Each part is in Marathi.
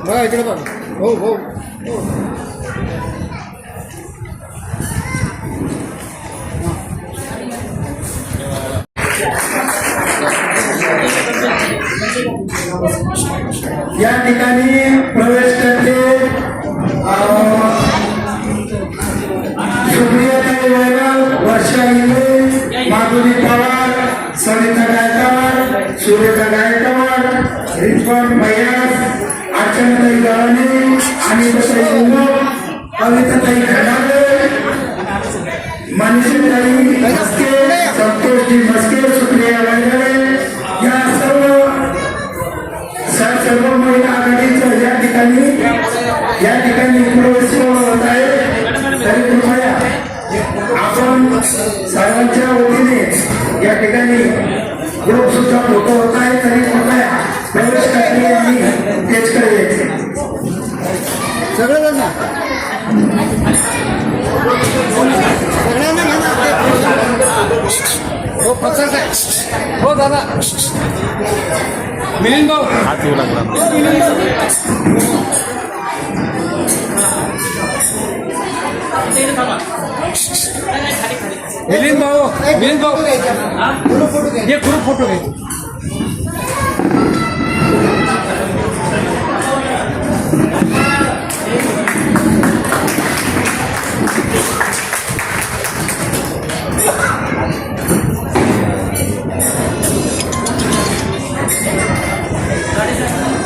बघा इकडे बघ हो हो या ठिकाणी प्रवेश करते सुप्रिया वर्षा इंद्रे माधुरी पवार सविता गायकवाड सुरेखा गायकवाड रिजवान भैयास अर्चनाताई गव्हाणे अनिताताई इंगो कविताताई खडाले मनीषाताई मस्के संतोषजी मस्के सुप्रिया वैरवे या सर्व सर सर्व महिला आघाडीच्या या ठिकाणी या ठिकाणी प्रवेश होत आहे तरी कृपया सर्वांच्या वतीने या ठिकाणी ग्रुप सुद्धा फोटो होत आहे तरी कृपया प्रवेश करणे आणि स्टेजकडे यायचे सगळे जण ना सगळ्यांना घ्या ना. हो पचास आहे हो दादा मिलिंद भाऊ हात येऊ लागला मिलिंद भाऊ मिलिंद भाऊ. ये ग्रुप फोटो घ्यायचे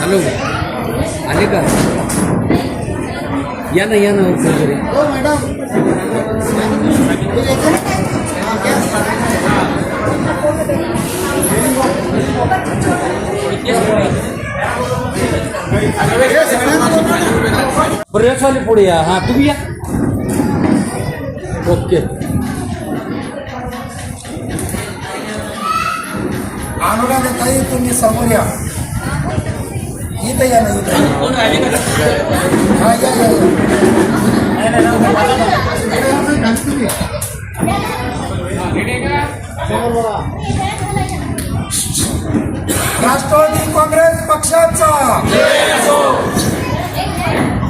हॅलो. आले का? या ना या ना वगैरे हो मॅडम प्रेसवाले पुढे या हा तुम्ही या ओके अनुराधा ताई तुम्ही समोर या इथं या ना इथं हा या या या. राष्ट्रवादी काँग्रेस पक्षाचा.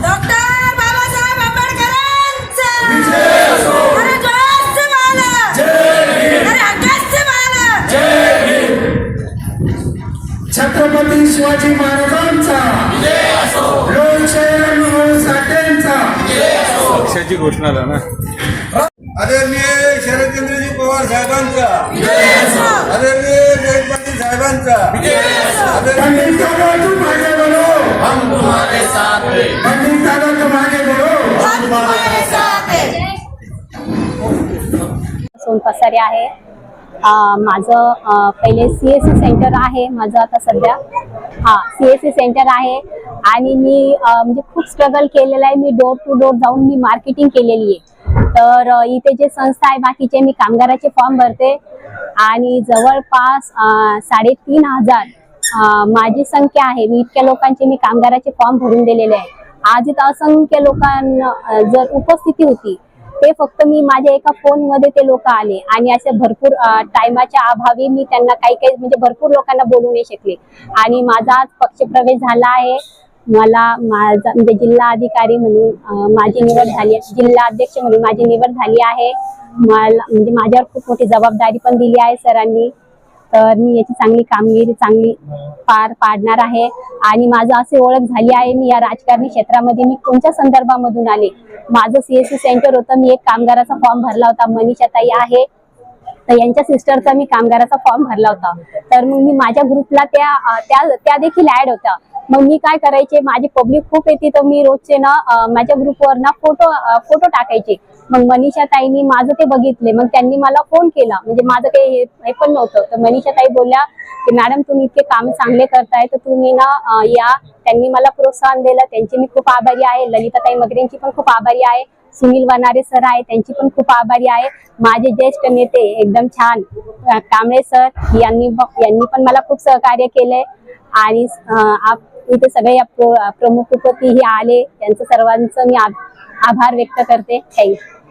डॉक्टर बाबासाहेब आंबेडकरांचा. छत्रपती शिवाजी महाराजांचा. लोकशाही पक्षाची घोषणा झाला ना. आदरणीय शरदचंद्रजी पवार साहेबांचा. आदरणीय जयंत पाटील पंडित दादा बोलो हम तुम्हारे साथ हैं. आहे माझं पहिले सी एस सी सेंटर आहे माझं आता सध्या. हा सी एस सी सेंटर आहे. आणि मी म्हणजे खूप स्ट्रगल केलेलं आहे. मी डोर टू डोर जाऊन मी मार्केटिंग केलेली आहे. तर इथे जे संस्था आहे बाकीचे मी कामगाराचे फॉर्म भरते. आणि जवळपास साडेतीन हजार माझी संख्या आहे. मी इतक्या लोकांचे मी कामगाराचे फॉर्म भरून दिलेले आहे. आज इथं असंख्य लोकांना जर उपस्थिती होती ते फक्त मी माझ्या एका फोनमध्ये ते लोक आले. आणि असे भरपूर टायमाच्या अभावी मी त्यांना काही काही म्हणजे भरपूर लोकांना बोलू नाही शकले. आणि माझा आज पक्षप्रवेश झाला आहे. मला माझा म्हणजे जिल्हा अधिकारी म्हणून माझी निवड झाली आहे जिल्हा अध्यक्ष म्हणून माझी निवड झाली आहे. मला म्हणजे माझ्यावर खूप मोठी जबाबदारी पण दिली आहे सरांनी. तर मी याची चांगली कामगिरी चांगली पार पाडणार आहे. आणि माझं असे ओळख झाली आहे मी या राजकारणी क्षेत्रामध्ये मी कोणत्या संदर्भामधून आले? माझं सीएससी सेंटर होतं मी एक कामगाराचा फॉर्म भरला होता मनीषा ताई आहे. तर यांच्या सिस्टरचा मी कामगाराचा फॉर्म भरला होता. तर मग मी माझ्या ग्रुपला त्या त्या त्या देखील ऍड होत्या. मग मी काय करायचे माझी पब्लिक खूप येते तर मी रोजचे ना माझ्या ग्रुपवर ना फोटो फोटो टाकायचे. मग मनीषा ताईनी माझं ते बघितले. मग त्यांनी मला फोन केला. म्हणजे माझं काही हे- हे पण नव्हतं. तर मनीषा ताई बोलल्या की मॅडम तुम्ही इतके काम चांगले करताय तर तुम्ही ना या. त्यांनी मला प्रोत्साहन दिलं. त्यांची मी खूप आभारी आहे. ललिताताई मगरेंची पण खूप आभारी आहे. सुनील वनारे सर आहे त्यांची पण खूप आभारी आहे. माझे ज्येष्ठ नेते एकदम छान. कांबळे सर यांनी यांनी पण मला खूप सहकार्य केलंय. आणि आप- इथे सगळे प्रमुख उपती हे आले. त्यांचं सर्वांचं मी आभार व्यक्त करते. थँक्यू